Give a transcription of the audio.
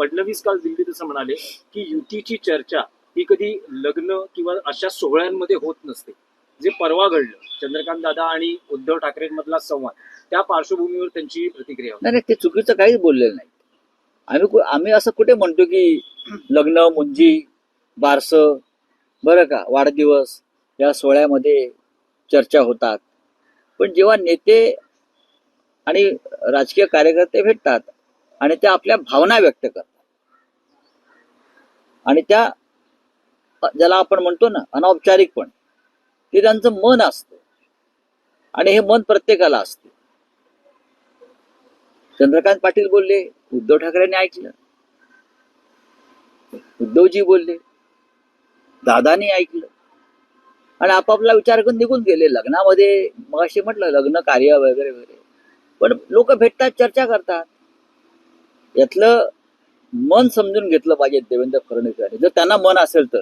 फडणवीस काल दिल्लीत असं म्हणाले की युतीची चर्चा ही कधी लग्न किंवा अशा सोहळ्यांमध्ये होत नसते. जे परवा घडलं चंद्रकांत दादा आणि उद्धव ठाकरेंमधला संवाद त्या पार्श्वभूमीवर त्यांची प्रतिक्रिया नाही नाही ते चुकीचं काहीच बोललेलं नाही. आम्ही आम्ही असं कुठे म्हणतो की लग्न मुंजी बारस बरं का वाढदिवस या सोहळ्यामध्ये चर्चा होतात. पण जेव्हा नेते आणि राजकीय कार्यकर्ते भेटतात आणि त्या आपल्या भावना व्यक्त करतात. आणि त्या ज्याला आपण म्हणतो ना अनौपचारिकपण ते त्यांचं मन असतं. आणि हे मन प्रत्येकाला असते. चंद्रकांत पाटील बोलले उद्धव ठाकरेंनी ऐकलं. उद्धवजी बोलले दादानी ऐकलं. आणि आपापला विचार करून निघून गेले. लग्नामध्ये मग असे म्हटलं लग्न कार्य वगैरे वगैरे. पण लोक भेटतात चर्चा करतात. यातलं मन समजून घेतलं पाहिजे देवेंद्र फडणवीस यांनी जर त्यांना मन असेल तर.